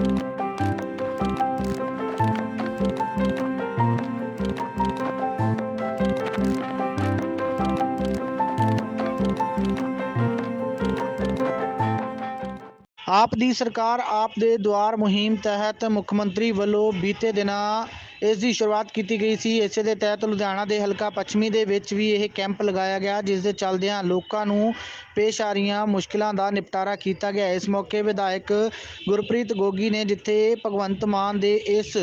ਆਪ ਦੀ ਸਰਕਾਰ ਆਪ ਦੇ ਦੁਆਰ ਮੁਹਿੰਮ ਤਹਿਤ ਮੁੱਖ ਮੰਤਰੀ ਵੱਲੋਂ ਬੀਤੇ ਦਿਨਾਂ ਇਸ ਦੀ ਸ਼ੁਰੂਆਤ ਕੀਤੀ ਗਈ ਸੀ। ਇਸੇ ਦੇ ਤਹਿਤ ਲੁਧਿਆਣਾ ਦੇ ਹਲਕਾ ਪੱਛਮੀ ਦੇ ਵਿੱਚ ਵੀ ਇਹ ਕੈਂਪ ਲਗਾਇਆ ਗਿਆ, ਜਿਸ ਦੇ ਚੱਲਦਿਆਂ ਲੋਕਾਂ ਨੂੰ ਪੇਸ਼ ਆ ਰਹੀਆਂ ਮੁਸ਼ਕਲਾਂ ਦਾ ਨਿਪਟਾਰਾ ਕੀਤਾ ਗਿਆ। ਇਸ ਮੌਕੇ ਵਿਧਾਇਕ ਗੁਰਪ੍ਰੀਤ ਗੋਗੀ ਨੇ ਜਿੱਥੇ ਭਗਵੰਤ ਮਾਨ ਦੇ ਇਸ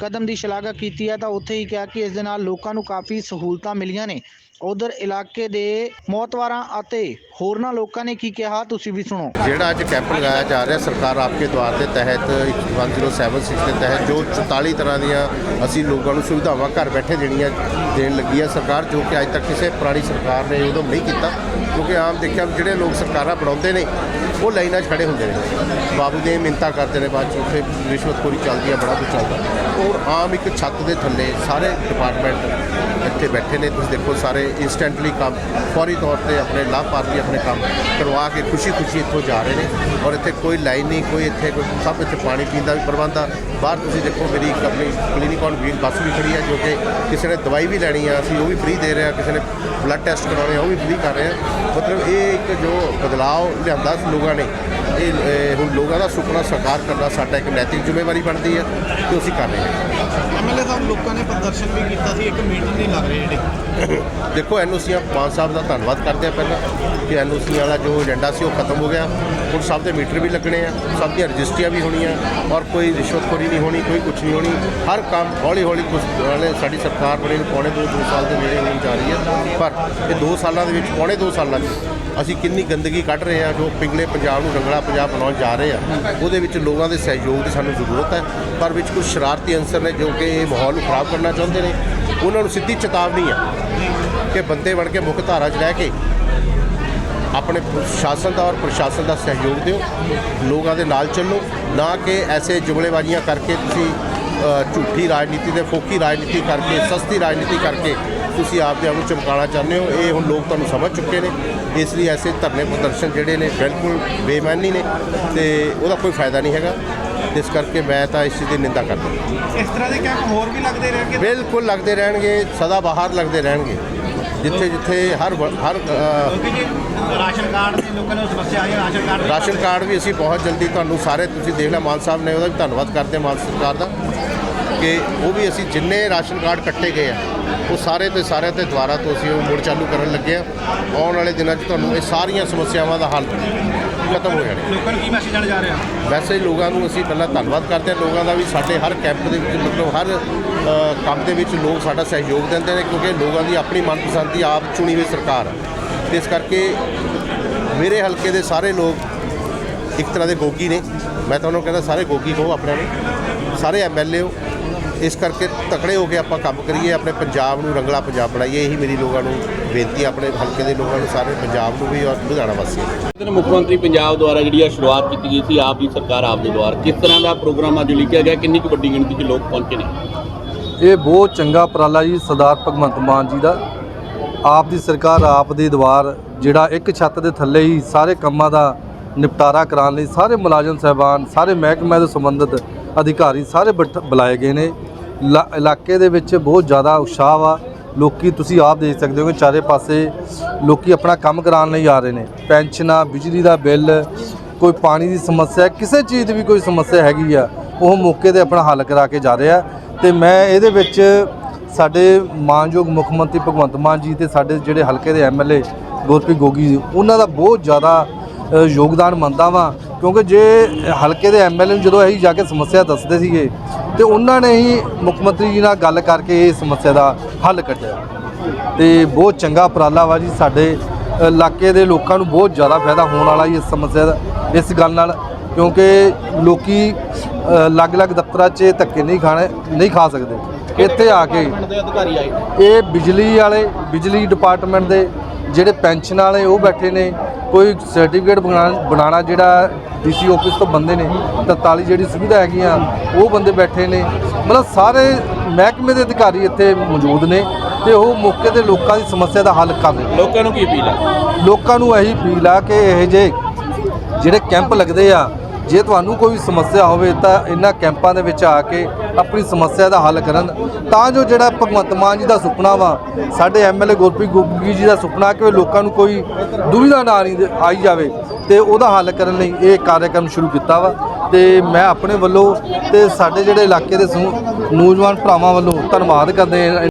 ਕਦਮ ਦੀ ਸ਼ਲਾਘਾ ਕੀਤੀ ਹੈ, ਤਾਂ ਉੱਥੇ ਹੀ ਕਿਹਾ ਕਿ ਇਸ ਦੇ ਨਾਲ ਲੋਕਾਂ ਨੂੰ ਕਾਫੀ ਸਹੂਲਤਾਂ ਮਿਲੀਆਂ ਨੇ। ਉਧਰ ਇਲਾਕੇ ਦੇ ਮੌਤਵਾਰਾਂ ਅਤੇ ਹੋਰਨਾਂ ਲੋਕਾਂ ਨੇ ਕੀ ਕਿਹਾ, ਤੁਸੀਂ ਵੀ ਸੁਣੋ। ਜਿਹੜਾ ਅੱਜ ਕੈਂਪ ਲਗਾਇਆ ਜਾ ਰਿਹਾ, ਸਰਕਾਰ ਆਪਕੇ ਦੁਆਰ ਦੇ ਤਹਿਤ 1076 ਦੇ ਤਹਿਤ, ਜੋ 44 ਤਰ੍ਹਾਂ ਦੀਆਂ ਅਸੀਂ ਲੋਕਾਂ ਨੂੰ ਸੁਵਿਧਾਵਾਂ ਘਰ ਬੈਠੇ ਦੇਣੀਆਂ ਦੇਣ ਲੱਗੀ ਹੈ ਸਰਕਾਰ, ਜੋ ਕਿ ਅੱਜ ਤੱਕ ਕਿਸੇ ਪੁਰਾਣੀ ਸਰਕਾਰ ਨੇ ਉਦੋਂ ਨਹੀਂ ਕੀਤਾ, ਕਿਉਂਕਿ ਆਮ ਦੇਖਿਆ ਵੀ ਜਿਹੜੇ ਲੋਕ ਸਰਕਾਰਾਂ ਬਣਾਉਂਦੇ ਨੇ ਉਹ ਲਾਈਨਾਂ 'ਚ ਖੜੇ ਹੁੰਦੇ ਨੇ। ਬਾਬੂ ਦੇ ਮਿੰਤਾ ਕਰਦੇ ਨੇ ਬਾਅਦ 'ਚ, ਉੱਥੇ ਰਿਸ਼ਵਤਖੋਰੀ ਚੱਲਦੀ ਹੈ ਬੜਾ ਕੁਝ ਚੱਲਦਾ। ਔਰ ਆਮ ਇੱਕ ਛੱਤ ਦੇ ਥੱਲੇ ਸਾਰੇ ਡਿਪਾਰਟਮੈਂਟ ਇੱਥੇ ਬੈਠੇ ਨੇ। ਤੁਸੀਂ ਦੇਖੋ ਸਾਰੇ ਇੰਸਟੈਂਟਲੀ ਕੰਮ, ਫੌਰੀ ਤੌਰ ਤੇ ਆਪਣੇ ਲਾਭਪਾਤਰੀ ਆਪਣੇ ਕੰਮ ਕਰਵਾ ਕੇ ਖੁਸ਼ੀ-ਖੁਸ਼ੀ ਇੱਥੋਂ ਜਾ ਰਹੇ ਨੇ। ਔਰ ਇੱਥੇ ਕੋਈ ਲਾਈਨ ਨਹੀਂ, ਕੋਈ ਇੱਥੇ ਕੋਈ ਸਭ ਇੱਥੇ ਪਾਣੀ ਪੀਣ ਦਾ ਵੀ ਪ੍ਰਬੰਧ ਆ। ਬਾਹਰ ਤੁਸੀਂ ਦੇਖੋ ਮੇਰੀ ਇੱਕ ਆਪਣੀ ਕਲੀਨਿਕ ਔਨ ਵੀਲ ਬੱਸ ਵੀ ਖੜੀ ਹੈ ਜੋ ਕਿ ਕਿਸੇ ਨੇ ਦਵਾਈ ਵੀ ਲੈਣੀ ਆ, ਅਸੀਂ ਉਹ ਵੀ ਫ੍ਰੀ ਦੇ ਰਹੇ ਹਾਂ ਕਿਸੇ ਨੇ ਬਲੱਡ ਟੈਸਟ ਕਰਾਉਣੇ ਆ, ਉਹ ਵੀ ਫ੍ਰੀ ਕਰ ਰਹੇ ਹਾਂ ਮਤਲਬ ਇਹ ਇੱਕ ਜੋ ਬਦਲਾਅ ਲਿਆਂਦਾ ਲੋਕ ਨੇ ਇਹ ਅਹ, ਹੁਣ ਲੋਕਾਂ ਦਾ ਸੁਪਨਾ ਸਾਕਾਰ ਕਰਨਾ ਸਾਡਾ ਇੱਕ ਨੈਤਿਕ ਜ਼ਿੰਮੇਵਾਰੀ ਬਣਦੀ ਹੈ ਤੇ ਅਸੀਂ ਕਰ ਰਹੇ ਹਾਂ। ਐਮਐਲਏ ਸਾਹਿਬ ਲੋਕਾਂ ਨੇ ਪ੍ਰਦਰਸ਼ਨ ਵੀ ਕੀਤਾ ਸੀ ਇੱਕ ਮੀਟਰ ਨਹੀਂ ਲੱਗ ਰਹੇ ਜਿਹੜੇ। ਦੇਖੋ ਐਨਓਸੀਆਂ ਮਾਨ ਸਾਹਿਬ ਦਾ ਧੰਨਵਾਦ ਕਰਦੇ ਆ ਪਹਿਲਾਂ ਕਿ ਐਨਓਸੀ ਵਾਲਾ ਜੋ ਏਜੰਡਾ ਸੀ ਉਹ ਖਤਮ ਹੋ ਗਿਆ। ਹੁਣ ਸਭ ਦੇ ਮੀਟਰ ਵੀ ਲੱਗਣੇ ਆ ਸਭ ਦੀਆਂ ਰਜਿਸਟਰੀਆਂ ਵੀ ਹੋਣੀਆਂ ਔਰ ਕੋਈ ਰਿਸ਼ਵਤਖੋਰੀ ਨਹੀਂ ਹੋਣੀ ਕੋਈ ਕੁਝ ਨਹੀਂ ਹੋਣੀ। ਹਰ ਕੰਮ ਹੌਲੀ ਹੌਲੀ ਕੁਝ ਨਾਲੇ ਸਾਡੀ ਸਰਕਾਰ ਬਣੇ ਨੂੰ ਪੌਣੇ ਦੋ ਦੋ ਸਾਲ ਦੇ ਨੇੜੇ ਹੋਣ ਜਾ ਰਹੀ ਹੈ। ਪਰ ਇਹ 2 ਸਾਲਾਂ ਦੇ ਵਿੱਚ ਪੌਣੇ 2 ਸਾਲਾਂ 'ਚ ਅਸੀਂ ਕਿੰਨੀ ਗੰਦਗੀ ਕੱਢ ਰਹੇ ਹਾਂ, ਜੋ ਪਿੰਗਲੇ ਪੰਜਾਬ ਨੂੰ ਰੰਗਲਾ ਪੰਜਾਬ ਬਣਾਉਣ ਜਾ ਰਹੇ ਆ ਉਹਦੇ ਵਿੱਚ ਲੋਕਾਂ ਦੇ ਸਹਿਯੋਗ ਦੀ ਸਾਨੂੰ ਜ਼ਰੂਰਤ ਹੈ, ਪਰ ਵਿੱਚ ਕੁਝ ਸ਼ਰਾਰਤੀ ਅੰਸਰ ਨੇ ਜੋ ਕਿ ਇਹ ਮਾਹੌਲ ਨੂੰ ਖਰਾਬ ਕਰਨਾ ਚਾਹੁੰਦੇ ਨੇ, ਉਹਨਾਂ ਨੂੰ ਸਿੱਧੀ ਚੇਤਾਵਨੀ ਆ ਕਿ ਬੰਦੇ ਬਣ ਕੇ ਮੁੱਖ ਧਾਰਾ 'ਚ ਰਹਿ ਕੇ ਆਪਣੇ ਸ਼ਾਸਨ ਦਾ ਔਰ ਪ੍ਰਸ਼ਾਸਨ ਦਾ ਸਹਿਯੋਗ ਦਿਓ, ਲੋਕਾਂ ਦੇ ਨਾਲ ਚੱਲੋ, ਨਾ ਕਿ ਐਸੇ ਜੁਮਲੇਬਾਜ਼ੀਆਂ ਕਰਕੇ ਤੁਸੀਂ ਝੂਠੀ ਰਾਜਨੀਤੀ ਤੇ ਫੋਕੀ ਰਾਜਨੀਤੀ ਕਰਕੇ, ਸਸਤੀ ਰਾਜਨੀਤੀ ਕਰਕੇ ਤੁਸੀਂ ਆਪਦੇ ਆਪ ਨੂੰ ਚਮਕਾਉਣਾ ਚਾਹੁੰਦੇ ਹੋ ਇਹ ਹੁਣ ਲੋਕ ਤੁਹਾਨੂੰ ਸਮਝ ਚੁੱਕੇ ਨੇ। ਇਸ ਲਈ ਐਸੇ ਧਰਨੇ ਪ੍ਰਦਰਸ਼ਨ ਜਿਹੜੇ ਨੇ ਬਿਲਕੁਲ ਬੇਈਮਾਨੀ ਨੇ ਤੇ ਉਹਦਾ ਕੋਈ ਫਾਇਦਾ ਨਹੀਂ ਹੈਗਾ। ਇਸ ਕਰਕੇ ਮੈਂ ਤਾਂ ਇਸ ਦੀ ਨਿੰਦਾ ਕਰਦਾ ਇਸ ਤਰ੍ਹਾਂ ਦੇ ਕੈਂਪ ਹੋਰ ਵੀ ਲੱਗਦੇ ਰਹਿਣਗੇ? ਬਿਲਕੁਲ ਲੱਗਦੇ ਰਹਿਣਗੇ ਸਦਾ ਬਾਹਰ ਲੱਗਦੇ ਰਹਿਣਗੇ। ਜਿੱਥੇ ਜਿੱਥੇ ਹਰ ਹਰ ਰਾਸ਼ਨ ਕਾਰਡ ਦੀ ਲੋਕਾਂ ਨੂੰ ਸਮੱਸਿਆ ਆਈ ਰਾਸ਼ਨ ਕਾਰਡ ਦੀ- ਰਾਸ਼ਨ ਕਾਰਡ ਵੀ ਅਸੀਂ ਬਹੁਤ ਜਲਦੀ ਤੁਹਾਨੂੰ ਸਾਰੇ ਤੁਸੀਂ ਦੇਖ ਲਿਆ ਮਾਨ ਸਾਹਿਬ ਨੇ ਉਹਦਾ ਵੀ ਧੰਨਵਾਦ ਕਰਦੇ ਹਾਂ ਮਾਨ ਸਰਕਾਰ ਦਾ। ਕਿ ਉਹ ਵੀ ਅਸੀਂ ਜਿੰਨੇ ਰਾਸ਼ਨ ਕਾਰਡ ਕੱਟੇ ਗਏ ਆ ਉਹ ਸਾਰੇ ਤੇ ਸਾਰਿਆਂ ਤੇ ਦੁਆਰਾ ਤੋਂ ਅਸੀਂ ਉਹ ਮੁੜ ਚਾਲੂ ਕਰਨ ਲੱਗੇ ਆ ਆਉਣ ਵਾਲੇ ਦਿਨਾਂ 'ਚ ਤੁਹਾਨੂੰ ਇਹ ਸਾਰੀਆਂ ਸਮੱਸਿਆਵਾਂ ਦਾ ਹੱਲ ਖਤਮ ਹੋ ਜਾਣਾ। ਲੋਕਾਂ ਨੂੰ ਕੀ ਮੈਸੇਜ ਦੇਣਾ ਜਾ ਰਿਹਾ ਵੈਸੇ ਲੋਕਾਂ ਨੂੰ ਅਸੀਂ ਪਹਿਲਾਂ ਧੰਨਵਾਦ ਕਰਦੇ ਹਾਂ। ਲੋਕਾਂ ਦਾ ਵੀ ਸਾਡੇ ਹਰ ਕੈਂਪ ਦੇ ਵਿੱਚ ਮਤਲਬ ਹਰ ਕੰਮ ਦੇ ਵਿੱਚ ਲੋਕ ਸਾਡਾ ਸਹਿਯੋਗ ਦਿੰਦੇ ਨੇ ਕਿਉਂਕਿ ਲੋਕਾਂ ਦੀ ਆਪਣੀ ਮਨਪਸੰਦ ਦੀ ਆਪ ਚੁਣੀ ਹੋਈ ਸਰਕਾਰ ਤੇ ਇਸ ਕਰਕੇ ਮੇਰੇ ਹਲਕੇ ਦੇ ਸਾਰੇ ਲੋਕ ਇੱਕ ਤਰ੍ਹਾਂ ਦੇ ਗੋਗੀ ਨੇ। ਮੈਂ ਤੁਹਾਨੂੰ ਕਹਿੰਦਾ ਸਾਰੇ ਗੋਗੀ ਕਹੋ ਆਪਣੇ ਨੂੰ। ਸਾਰੇ ਐਮਐਲਏ ਹੋ ਇਸ ਕਰਕੇ ਤਕੜੇ ਹੋ ਕੇ ਆਪਾਂ ਕੰਮ ਕਰੀਏ ਆਪਣੇ ਪੰਜਾਬ ਨੂੰ ਰੰਗਲਾ ਪੰਜਾਬ ਬਣਾਈਏ ਇਹੀ ਮੇਰੀ ਲੋਕਾਂ ਨੂੰ ਬੇਨਤੀ ਹੈ ਆਪਣੇ ਹਲਕੇ ਦੇ ਲੋਕਾਂ ਨੂੰ ਸਾਰੇ ਪੰਜਾਬ ਨੂੰ ਵੀ ਔਰ ਲੁਧਿਆਣਾ ਵਾਸੀਆਂ ਨੂੰ। ਦਿਨ ਮੁੱਖ ਮੰਤਰੀ ਪੰਜਾਬ ਦੁਆਰਾ ਜਿਹੜੀ ਆ ਸ਼ੁਰੂਆਤ ਕੀਤੀ ਗਈ ਸੀ ਆਪ ਦੀ ਸਰਕਾਰ ਆਪ ਦੇ ਦੁਆਰ। ਕਿਸ ਤਰ੍ਹਾਂ ਦਾ ਪ੍ਰੋਗਰਾਮ ਅੱਜ ਲਿਖਿਆ ਗਿਆ ਕਿੰਨੀ ਕੁ ਵੱਡੀ ਗਿਣਤੀ 'ਚ ਲੋਕ ਪਹੁੰਚੇ ਨੇ? ਇਹ ਬਹੁਤ ਚੰਗਾ ਉਪਰਾਲਾ ਜੀ ਸਰਦਾਰ ਭਗਵੰਤ ਮਾਨ ਜੀ ਦਾ। ਆਪ ਦੀ ਸਰਕਾਰ ਆਪ ਦੇ ਦਵਾਰ ਜਿਹੜਾ ਇੱਕ ਛੱਤ ਦੇ ਥੱਲੇ ਹੀ ਸਾਰੇ ਕੰਮਾਂ ਦਾ ਨਿਪਟਾਰਾ ਕਰਾਉਣ ਲਈ ਸਾਰੇ ਮੁਲਾਜ਼ਮ ਸਹਿਬਾਨ ਸਾਰੇ ਮਹਿਕਮੇ ਦੇ ਸੰਬੰਧਿਤ ਅਧਿਕਾਰੀ ਸਾਰੇ ਬੁਲਾਏ ਗਏ ਨੇ। ਇਲਾਕੇ ਦੇ ਵਿੱਚ ਬਹੁਤ ਜ਼ਿਆਦਾ ਉਤਸ਼ਾਹ ਵਾ। ਲੋਕੀ ਤੁਸੀਂ ਆਪ ਦੇਖ ਸਕਦੇ ਹੋ ਕਿ ਚਾਰੇ ਪਾਸੇ ਲੋਕੀ ਆਪਣਾ ਕੰਮ ਕਰਾਉਣ ਲਈ ਆ ਰਹੇ ਨੇ। ਪੈਨਸ਼ਨਾਂ, ਬਿਜਲੀ ਦਾ ਬਿੱਲ, ਕੋਈ ਪਾਣੀ ਦੀ ਸਮੱਸਿਆ, ਕਿਸੇ ਚੀਜ਼ ਦੀ ਵੀ ਕੋਈ ਸਮੱਸਿਆ ਹੈਗੀ ਆ, ਉਹ ਮੌਕੇ ਤੇ ਆਪਣਾ ਹੱਲ ਕਰਾ ਕੇ ਜਾ ਰਿਹਾ ਤੇ ਮੈਂ ਇਹਦੇ ਵਿੱਚ ਸਾਡੇ ਮਾਨਯੋਗ ਮੁੱਖ ਮੰਤਰੀ ਭਗਵੰਤ ਮਾਨ ਜੀ ਤੇ ਸਾਡੇ ਜਿਹੜੇ ਹਲਕੇ ਦੇ ਐਮਐਲਏ ਗੁਰਪ੍ਰੀਤ ਗੋਗੀ ਜੀ, ਉਹਨਾਂ ਦਾ ਬਹੁਤ ਜ਼ਿਆਦਾ ਯੋਗਦਾਨ ਮੰਨਦਾ ਵਾਂ। ਕਿਉਂਕਿ ਜੇ ਹਲਕੇ ਦੇ ਐਮਐਲਏ ਨੂੰ ਜਦੋਂ ਅਸੀਂ ਜਾ ਕੇ ਸਮੱਸਿਆ ਦੱਸਦੇ ਸੀਗੇ ਤੇ ਉਹਨਾਂ ਨੇ ਹੀ ਮੁੱਖ ਮੰਤਰੀ ਜੀ ਨਾਲ ਗੱਲ ਕਰਕੇ ਇਹ ਸਮੱਸਿਆ ਦਾ ਹੱਲ ਕੱਢਿਆ। ਤੇ ਬਹੁਤ ਚੰਗਾ ਉਪਰਾਲਾ ਵਾ ਜੀ ਸਾਡੇ ਇਲਾਕੇ ਦੇ ਲੋਕਾਂ ਨੂੰ ਬਹੁਤ ਜ਼ਿਆਦਾ ਫਾਇਦਾ ਹੋਣ ਵਾਲਾ ਇਸ ਸਮੱਸਿਆ ਦਾ ਇਸ ਗੱਲ ਨਾਲ ਕਿਉਂਕਿ ਲੋਕੀ ਅਲੱਗ-ਅਲੱਗ ਦਫ਼ਤਰਾਂ 'ਚ ਧੱਕੇ ਨਹੀਂ ਖਾਣੇ ਨਹੀਂ ਖਾ ਸਕਦੇ। ਇੱਥੇ ਆ ਕੇ ਇਹ ਬਿਜਲੀ ਵਾਲੇ ਬਿਜਲੀ ਡਿਪਾਰਟਮੈਂਟ ਦੇ ਜਿਹੜੇ ਪੈਨਸ਼ਨ ਵਾਲੇ ਉਹ ਬੈਠੇ ਨੇ ਕੋਈ ਸਰਟੀਫਿਕੇਟ ਬਣਾਉਣਾ ਜਿਹੜਾ ਡੀਸੀ ਆਫਿਸ ਤੋਂ ਬੰਦੇ ਨੇ 43 ਜਿਹੜੀ ਸੁਵਿਧਾ ਹੈਗੀਆਂ ਉਹ ਬੰਦੇ ਬੈਠੇ ਨੇ। ਮਤਲਬ ਸਾਰੇ ਮਹਿਕਮੇ ਦੇ ਅਧਿਕਾਰੀ ਇੱਥੇ ਮੌਜੂਦ ਨੇ ਤੇ ਉਹ ਮੌਕੇ ਤੇ ਲੋਕਾਂ ਦੀ ਸਮੱਸਿਆ ਦਾ ਹੱਲ ਕਰ ਰਹੇ ਲੋਕਾਂ ਨੂੰ ਕੀ ਅਪੀਲ ਹੈ ਲੋਕਾਂ ਨੂੰ ਇਹੀ ਅਪੀਲ ਆ ਕਿ ਇਹ ਜੇ ਜਿਹੜੇ ਕੈਂਪ ਲੱਗਦੇ ਆ ਜੇ ਤੁਹਾਨੂੰ ਕੋਈ ਸਮੱਸਿਆ ਹੋਵੇ ਤਾਂ ਇਹਨਾਂ ਕੈਂਪਾਂ ਦੇ ਵਿੱਚ ਆ ਕੇ ਆਪਣੀ ਸਮੱਸਿਆ ਦਾ ਹੱਲ ਕਰਨ। ਤਾਂ ਜੋ ਜਿਹੜਾ ਭਗਵੰਤ ਮਾਨ ਜੀ ਦਾ ਸੁਪਨਾ ਵਾ, ਸਾਡੇ ਐਮਐਲਏ ਗੁਰਪ੍ਰੀਤ ਗੁੱਗੀ ਜੀ ਦਾ ਸੁਪਨਾ ਕਿ ਲੋਕਾਂ ਨੂੰ ਕੋਈ ਦੁਵਿਧਾ ਨਾ ਆਈ ਜਾਵੇ, ਤੇ ਉਹਦਾ ਹੱਲ ਕਰਨ ਲਈ ਇਹ ਕਾਰਜਕ੍ਰਮ ਸ਼ੁਰੂ ਕੀਤਾ ਵਾ। ਤੇ ਮੈਂ ਆਪਣੇ ਵੱਲੋਂ ਤੇ ਸਾਡੇ ਜਿਹੜੇ ਇਲਾਕੇ ਦੇ ਸਮੂਹ ਨੌਜਵਾਨ ਭਰਾਵਾਂ ਵੱਲੋਂ ਧੰਨਵਾਦ ਕਰਦੇ